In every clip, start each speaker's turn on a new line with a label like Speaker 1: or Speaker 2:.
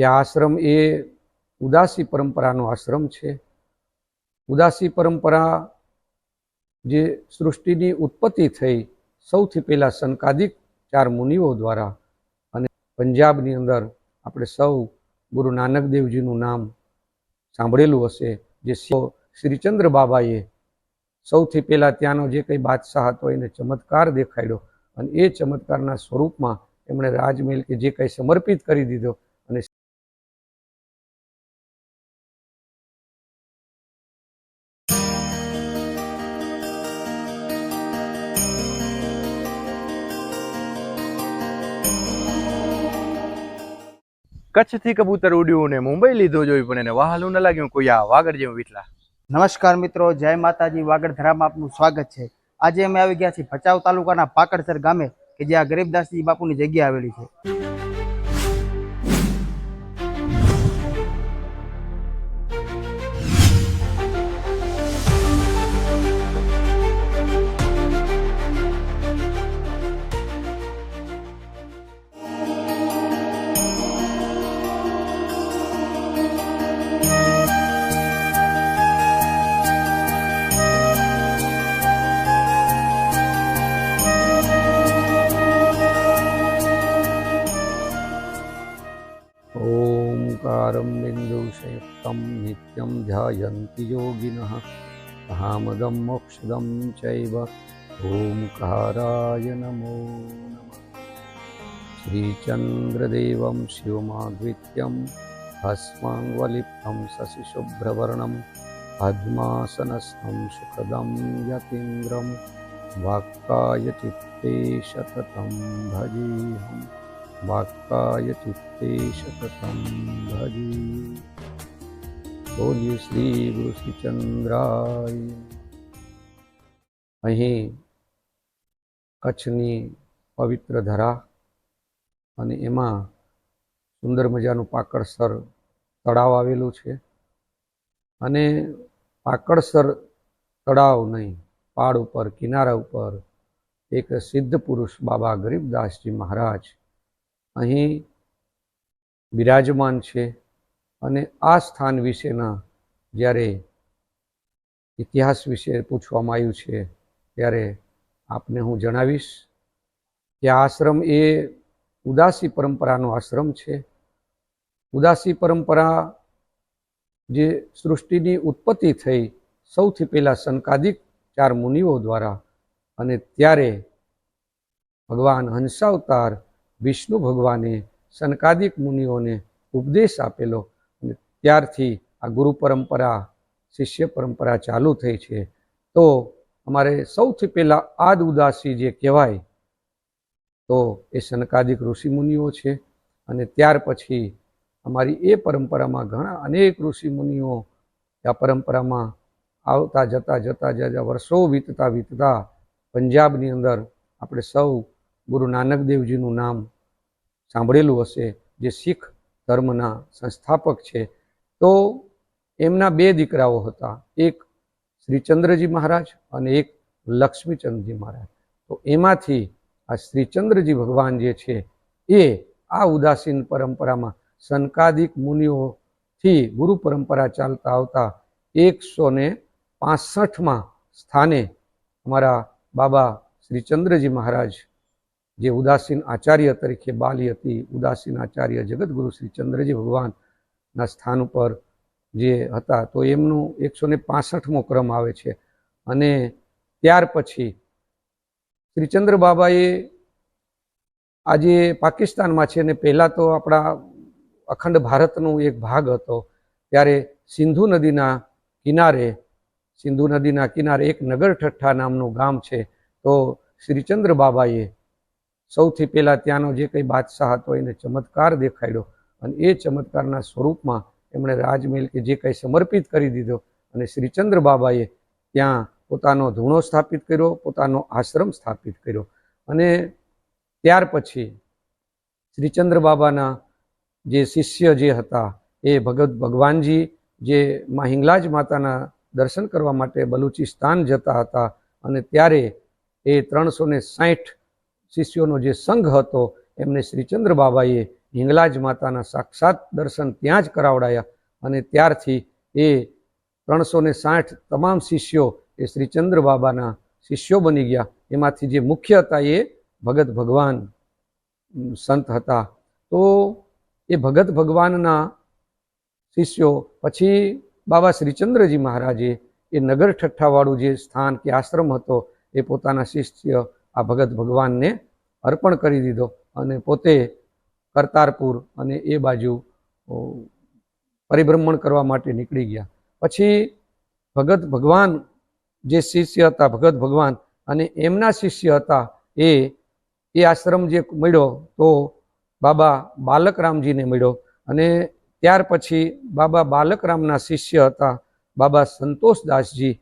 Speaker 1: કે આ આશ્રમ એ ઉદાસી પરંપરાનો આશ્રમ છે. ઉદાસી પરંપરા જે સૃષ્ટિની ઉત્પત્તિ થઈ સૌથી પહેલાં સંકાદિક ચાર મુનિઓ દ્વારા અને પંજાબની અંદર આપણે સૌ ગુરુ નાનક દેવજીનું નામ સાંભળેલું હશે, જે શ્રીચંદ્ર બાબાએ સૌથી પહેલાં ત્યાંનો જે કંઈ બાદશાહ હતો એને ચમત્કાર દેખાડ્યો અને એ ચમત્કારના સ્વરૂપમાં એમણે રાજમહેલ કે જે કંઈ સમર્પિત કરી દીધો
Speaker 2: કચ્છથી કબૂતર ઉડ્યું ને મુંબઈ લીધું જોયું પણ એને વહાલું ન લાગ્યું. કોઈ આ વાગડ જેવું વીટલા
Speaker 3: નમસ્કાર મિત્રો, જય માતાજી. વાગડધરામાં આપનું સ્વાગત છે. આજે અમે આવી ગયા છીએ ભચાઉ તાલુકાના પાકડસર ગામે, કે જ્યાં ગરીબદાસજી બાપુની જગ્યા આવેલી છે.
Speaker 1: तं नित्यं ध्यायन्ति योगिनः। कामदं मोक्षदं चैव। ॐकाराय नमो नमः। श्रीचन्द्रदेवं शिवमाद्वित्यं भस्माङ्गलिप्तं शशिशुभ्रवर्णं पद्मासनस्थं सुखदं यतीन्द्रं वाक्काय चित्ते शततं भजेऽहं वाक्काय चित्ते शततं भजे। બોલીએ શ્રી ગુરુ અહીં કચ્છની પવિત્ર ધરા અને એમાં સુંદર મજાનું પાકડસર તળાવ આવેલું છે અને પાકડસર તળાવ નહીં પાડ ઉપર, કિનારા ઉપર એક સિદ્ધ પુરુષ બાબા ગરીબદાસજી મહારાજ અહીં બિરાજમાન છે. અને આ સ્થાન વિશેના જ્યારે ઇતિહાસ વિશે પૂછવામાં આવ્યું છે, ત્યારે આપને હું જણાવીશ કે આશ્રમ એ ઉદાસી પરંપરાનો આશ્રમ છે. ઉદાસી પરંપરા જે સૃષ્ટિની ઉત્પત્તિ થઈ સૌથી પહેલાં સંકાદિક ચાર મુનિઓ દ્વારા અને ત્યારે ભગવાન હંસાવતાર વિષ્ણુ ભગવાને સંકાદિક મુનિઓને ઉપદેશ આપેલો ત્યારથી આ ગુરુ પરંપરા, શિષ્ય પરંપરા ચાલુ થઈ છે. તો અમારે સૌથી પહેલાં આદ ઉદાસી જે કહેવાય, તો એ સનકાદિક ઋષિમુનિઓ છે. અને ત્યાર પછી અમારી એ પરંપરામાં ઘણા અનેક ઋષિમુનિઓ આ પરંપરામાં આવતા જતા જતા જતા વર્ષો વીતતા વીતતા પંજાબની અંદર આપણે સૌ ગુરુ નાનક દેવજીનું નામ સાંભળેલું હશે. જે શીખ ધર્મના સંસ્થાપક છે. તો એમના બે દીકરાઓ હતા. એક શ્રીચંદ્રજી મહારાજ અને એક લક્ષ્મીચંદ્રજી મહારાજ. તો એમાંથી આ શ્રીચંદ્રજી ભગવાન જે છે એ આ ઉદાસીન પરંપરામાં સનકાદિક મુનિઓથી ગુરુ પરંપરા ચાલતા આવતા એકસો ને પાસઠમાં સ્થાને અમારા બાબા શ્રીચંદ્રજી મહારાજ જે ઉદાસીન આચાર્ય તરીકે બાલી હતી, ઉદાસીન આચાર્ય જગતગુરુ શ્રી ચંદ્રજી ભગવાનના સ્થાન ઉપર જે હતા, તો એમનું એકસો ને પાસઠમો ક્રમ આવે છે. અને ત્યાર પછી શ્રીચંદ્ર બાબાએ આજે પાકિસ્તાનમાં છે ને પહેલાં તો આપણા અખંડ ભારતનો એક ભાગ હતો, ત્યારે સિંધુ નદીના કિનારે, સિંધુ નદીના કિનારે એક નગર ઠઠ્ઠા નામનું ગામ છે. તો શ્રીચંદ્ર બાબાએ સૌથી પહેલાં ત્યાંનો જે કંઈ બાદશાહ હતો એને ચમત્કાર દેખાડ્યો. અને એ ચમત્કારના સ્વરૂપમાં એમણે રાજમહેલ કે જે કંઈ સમર્પિત કરી દીધો અને શ્રીચંદ્ર બાબાએ ત્યાં પોતાનો ધૂણો સ્થાપિત કર્યો, પોતાનો આશ્રમ સ્થાપિત કર્યો. અને ત્યાર પછી શ્રીચંદ્ર બાબાના જે શિષ્ય જે હતા એ ભગત ભગવાનજી જે માં હિંગલાજ માતાના દર્શન કરવા માટે બલુચિસ્તાન જતા હતા અને ત્યારે એ ત્રણસો ને સાઠ શિષ્યોનો જે સંઘ હતો, એમને શ્રીચંદ્ર બાબાએ હિંગલાજ માતાના સાક્ષાત દર્શન ત્યાં જ કરાવડાયા અને ત્યારથી એ ત્રણસો ને સાઠ તમામ શિષ્યો એ શ્રીચંદ્ર બાબાના શિષ્યો બની ગયા. એમાંથી જે મુખ્ય હતા એ ભગત ભગવાન સંત હતા. તો એ ભગત ભગવાનના શિષ્યો, પછી બાબા શ્રીચંદ્રજી મહારાજે એ નગર ઠઠ્ઠાવાળું જે સ્થાન કે આશ્રમ હતો, એ પોતાના શિષ્ય આ ભગત ભગવાનને અર્પણ કરી દીધો અને પોતે કરતારપુર અને એ બાજુ પરિભ્રમણ કરવા માટે નીકળી ગયા. પછી ભગત ભગવાન જે શિષ્ય હતા, ભગત ભગવાન અને એમના શિષ્ય હતા એ એ આશ્રમ જે મળ્યો તો બાબા બાલકરામજીને મળ્યો અને ત્યાર પછી બાબા બાલકરામના શિષ્ય હતા બાબા સંતોષદાસજી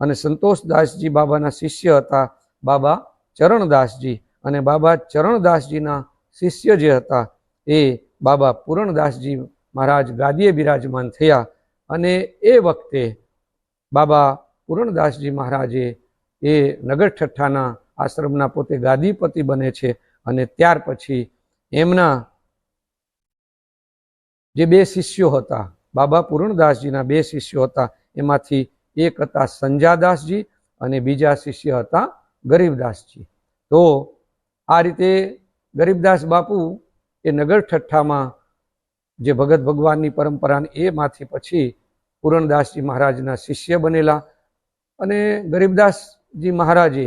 Speaker 1: અને સંતોષદાસજી બાબાના શિષ્ય હતા બાબા ચરણદાસજી અને બાબા ચરણદાસજીના શિષ્ય જે હતા એ બાબા પૂરણદાસજી મહારાજ ગાદીએ બિરાજમાન થયા અને એ વખતે બાબા પૂરણદાસજી મહારાજે એ નગર ઠઠ્ઠાના આશ્રમના પોતે ગાદીપતિ બને છે અને ત્યાર પછી એમના જે બે શિષ્યો હતા, બાબા પૂરણદાસજીના બે શિષ્યો હતા, એમાંથી એક હતા સંજાદાસજી અને બીજા શિષ્ય હતા ગરીબદાસજી. તો આ રીતે ગરીબદાસ બાપુ એ નગર ઠઠ્ઠામાં જે ભગત ભગવાનની પરંપરાને એમાંથી પછી પૂરણદાસજી મહારાજના શિષ્ય બનેલા અને ગરીબદાસજી મહારાજે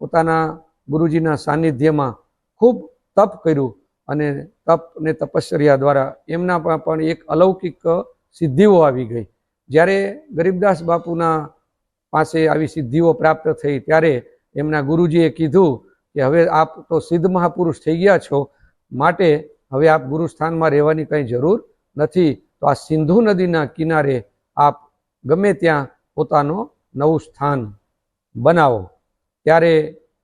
Speaker 1: પોતાના ગુરુજીના સાનિધ્યમાં ખૂબ તપ કર્યું અને તપ ને તપશ્ચર્યા દ્વારા એમના પણ એક અલૌકિક સિદ્ધિઓ આવી ગઈ. જ્યારે ગરીબદાસ બાપુના પાસે આવી સિદ્ધિઓ પ્રાપ્ત થઈ ત્યારે એમના ગુરુજીએ કીધું કે હવે આપ તો સિદ્ધ મહાપુરુષ થઈ ગયા છો, માટે હવે આપ ગુરુસ્થાનમાં રહેવાની કંઈ જરૂર નથી. તો આ સિંધુ નદીના કિનારે આપ ગમે ત્યાં પોતાનો નવું સ્થાન બનાવો. ત્યારે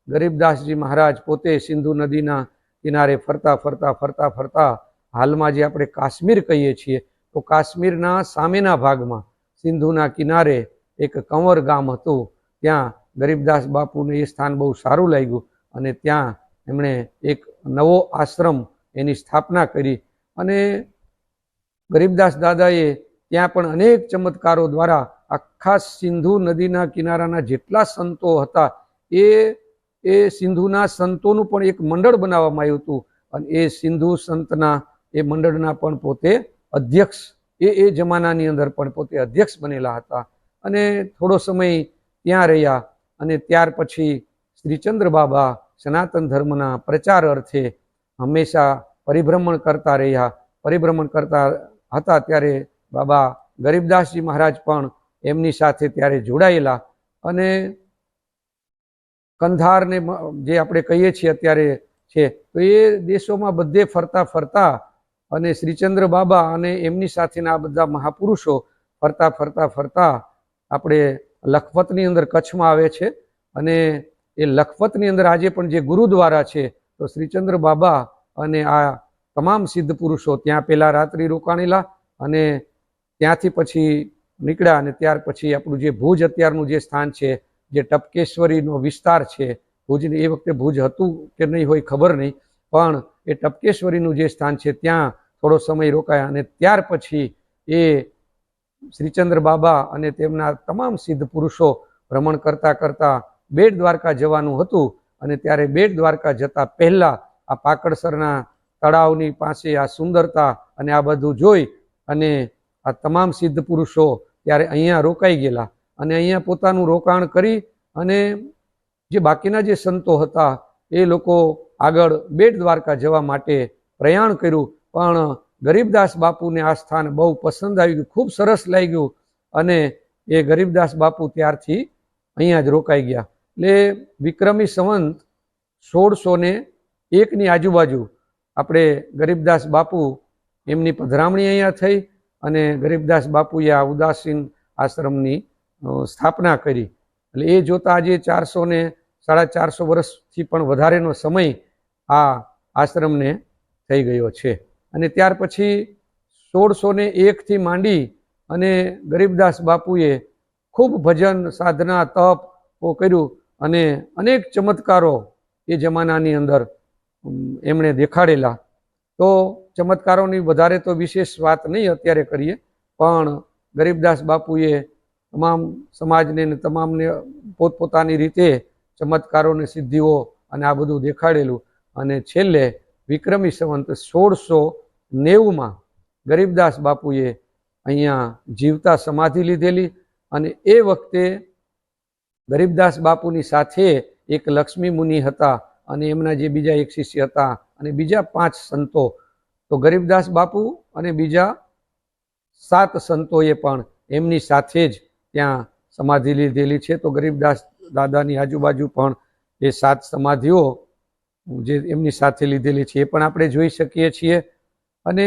Speaker 1: ગરીબદાસજી મહારાજ પોતે સિંધુ નદીના કિનારે ફરતા ફરતા ફરતા ફરતા હાલમાં જે આપણે કાશ્મીર કહીએ છીએ, તો કાશ્મીરના સામેના ભાગમાં સિંધુના કિનારે એક કંવર ગામ હતું. ત્યાં ગરીબદાસ બાપુને એ સ્થાન બહુ સારું લાગ્યું. અને ત્યાં એમણે એક નવો આશ્રમ એની સ્થાપના કરી. અને ગરીબદાસ દાદાએ ત્યાં પણ અનેક ચમત્કારો દ્વારા આખા સિંધુ નદીના કિનારાના જેટલા સંતો હતા, એ એ સિંધુના સંતોનું પણ એક મંડળ બનાવવામાં આવ્યું હતું. અને એ સિંધુ સંતના, એ મંડળના પણ પોતે અધ્યક્ષ, એ એ જમાનાની અંદર પણ પોતે અધ્યક્ષ બનેલા હતા. અને થોડો સમય ત્યાં રહ્યા અને ત્યાર પછી શ્રીચંદ્ર બાબા સનાતન ધર્મના પ્રચાર અર્થે હંમેશા પરિભ્રમણ કરતા રહ્યા. પરિભ્રમણ કરતા હતા ત્યારે બાબા ગરીબદાસજી મહારાજ પણ એમની સાથે ત્યારે જોડાયેલા અને કંધારને જે આપણે કહીએ છીએ અત્યારે છે, તો એ દેશોમાં બધે ફરતા ફરતા અને શ્રીચંદ્ર બાબા અને એમની સાથેના આ બધા મહાપુરુષો ફરતા ફરતા ફરતા આપણે લખપતની અંદર કચ્છમાં આવે છે અને એ લખપતની અંદર આજે પણ જે ગુરુદ્વારા છે, તો શ્રીચંદ્ર બાબા અને આ તમામ સિદ્ધ પુરુષો ત્યાં પહેલાં રાત્રિ રોકાણેલા અને ત્યાંથી પછી નીકળ્યા અને ત્યાર પછી આપણું જે ભુજ અત્યારનું જે સ્થાન છે, જે ટપકેશ્વરીનો વિસ્તાર છે, ભુજની એ વખતે ભુજ હતું કે નહીં હોય ખબર નહીં, પણ એ ટપકેશ્વરીનું જે સ્થાન છે ત્યાં થોડો સમય રોકાયા અને ત્યાર પછી એ શ્રીચંદ્ર બાબા અને તેમના તમામ સિદ્ધ પુરુષો ભ્રમણ કરતા કરતા બેટ દ્વારકા જવાનું હતું અને ત્યારે બેટ દ્વારકા જતા પહેલાં આ પાકડસરના તળાવની પાસે આ સુંદરતા અને આ બધું જોઈ અને આ તમામ સિદ્ધ પુરુષો ત્યારે અહીંયા રોકાઈ ગયેલા અને અહીંયા પોતાનું રોકાણ કરી અને જે બાકીના જે સંતો હતા એ લોકો આગળ બેટ દ્વારકા જવા માટે પ્રયાણ કર્યું. પણ ગરીબદાસ બાપુને આ સ્થાન બહુ પસંદ આવી ગયું. ખૂબ સરસ લાગ્યું અને એ ગરીબદાસ બાપુ ત્યારથી અહીંયા જ રોકાઈ ગયા. એટલે વિક્રમી સંવંત સોળસો ને એકની આજુબાજુ આપણે ગરીબદાસ બાપુ એમની પધરામણી અહીંયા થઈ અને ગરીબદાસ બાપુએ આ ઉદાસીન આશ્રમની સ્થાપના કરી. એટલે એ જોતાં આજે ચારસો ને સાડા ચારસો વર્ષથી પણ વધારેનો સમય આ આશ્રમને થઈ ગયો છે. અને ત્યાર પછી સોળસો ને એકથી માંડી અને ગરીબદાસ બાપુએ ખૂબ ભજન, સાધના, તપ કર્યું. અને અનેક ચમત્કારો એ જમાનાની અંદર એમણે દેખાડેલા. તો ચમત્કારોની વધારે તો વિશેષ વાત નહીં અત્યારે કરીએ, પણ ગરીબદાસ બાપુએ તમામ સમાજને ને તમામને પોતપોતાની રીતે ચમત્કારોને સિદ્ધિઓ અને આ બધું દેખાડેલું. અને છેલ્લે વિક્રમી સંવંત સોળસો નેવુંમાં ગરીબદાસ બાપુએ અહીંયા જીવતા સમાધિ લીધેલી અને એ વખતે ગરીબદાસ બાપુની સાથે એક લક્ષ્મી મુનિ હતા અને એમના જે બીજા એક શિષ્ય હતા અને બીજા પાંચ સંતો. તો ગરીબદાસ બાપુ અને બીજા સાત સંતોએ પણ એમની સાથે જ ત્યાં સમાધિ લીધેલી છે. તો ગરીબદાસ દાદાની આજુબાજુ પણ એ સાત સમાધિઓ જે એમની સાથે લીધેલી છે એ પણ આપણે જોઈ શકીએ છીએ. અને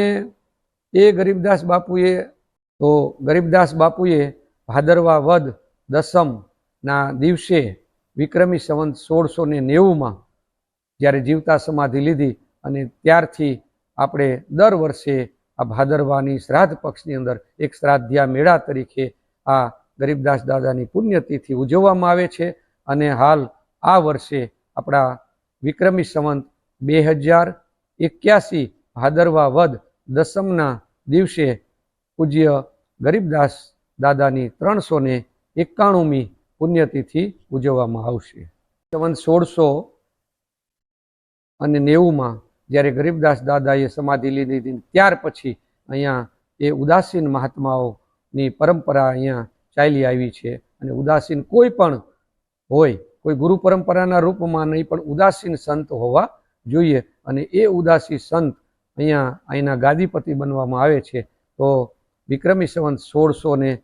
Speaker 1: એ ગરીબદાસ બાપુએ તો ગરીબદાસ બાપુએ ભાદરવા વદ દસમના દિવસે વિક્રમી સંવંત સોળસો ને નેવુંમાં જ્યારે જીવતા સમાધિ લીધી અને ત્યારથી આપણે દર વર્ષે આ ભાદરવાની શ્રાદ્ધ પક્ષની અંદર એક શ્રાદ્ધિયા મેળા તરીકે આ ગરીબદાસ દાદાની પુણ્યતિથિ ઉજવવામાં આવે છે અને હાલ આ વર્ષે આપણા વિક્રમી સંવંત બે હજાર એક્યાસી ભાદરવા વદ દસમના દિવસે પૂજ્ય ગરીબદાસ દાદાની ત્રણસો ને એકાણુંમી પુણ્યતિથિ ઉજવવામાં આવશે. સંવંત સોળસો અને નેવુંમાં જ્યારે ગરીબદાસ દાદાએ સમાધિ લીધી હતી, ત્યાર પછી અહીંયા એ ઉદાસીન મહાત્માઓની પરંપરા અહીંયા ચાલી આવી છે. અને ઉદાસીન કોઈ પણ હોય, કોઈ ગુરુ પરંપરાના રૂપમાં નહીં, પણ ઉદાસીન સંત હોવા જોઈએ. અને એ ઉદાસી સંત અહીંયા, અહીંના ગાદીપતિ બનવામાં આવે છે. તો વિક્રમી સંવંત સોળસો ને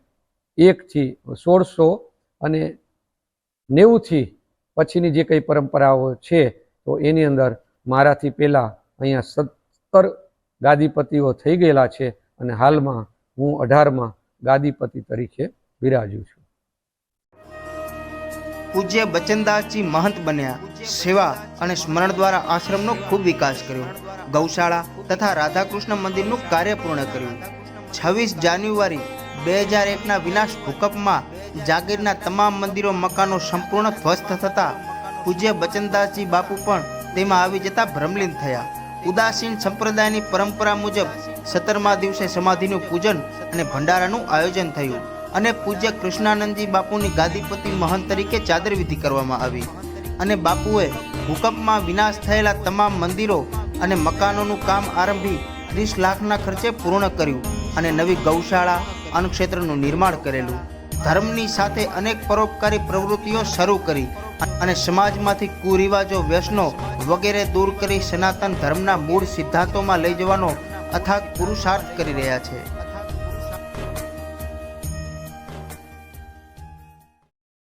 Speaker 1: એકથી સોળસો અને નેવુંથી પછીની જે કંઈ પરંપરાઓ છે, તો એની અંદર મારાથી પહેલાં અહીંયા સત્તર ગાદીપતિઓ થઈ ગયેલા છે અને હાલમાં હું અઢારમાં ગાદીપતિ તરીકે બિરાજું છું.
Speaker 3: પૂજ્ય બચનદાસજી મહંત બન્યા. સેવા અને સ્મરણ દ્વારા આશ્રમનો ખૂબ વિકાસ કર્યો. ગૌશાળા તથા રાધાકૃષ્ણ મંદિરનું કાર્ય પૂર્ણ કર્યું. છવ્વીસ જાન્યુઆરી બે હજાર એકના વિનાશ ભૂકંપમાં જાગીરના તમામ મંદિરો મકાનો સંપૂર્ણ ધ્વસ્ત થતા પૂજ્ય બચનદાસજી બાપુ પણ તેમાં આવી જતા ભ્રમલીન થયા. ઉદાસીન સંપ્રદાયની પરંપરા મુજબ સત્તરમા દિવસે સમાધિનું પૂજન અને ભંડારાનું આયોજન થયું અને પૂજ્ય કૃષ્ણાનંદજી બાપુની ગાદીપતિ મહંત તરીકે ચાદર વિધિ કરવામાં આવી અને બાપુએ ભૂકંપમાં વિનાશ થયેલા તમામ મંદિરો અને મકાનોનું કામ આરંભી ત્રીસ લાખના ખર્ચે પૂર્ણ કર્યું અને નવી ગૌશાળા અન્નક્ષેત્રનું નિર્માણ કરેલું. ધર્મની સાથે અનેક પરોપકારી પ્રવૃત્તિઓ શરૂ કરી અને સમાજમાંથી કુરિવાજો, વ્યસનો વગેરે દૂર કરી સનાતન ધર્મના મૂળ સિદ્ધાંતોમાં લઈ જવાનો અથાગ પુરુષાર્થ કરી રહ્યા છે.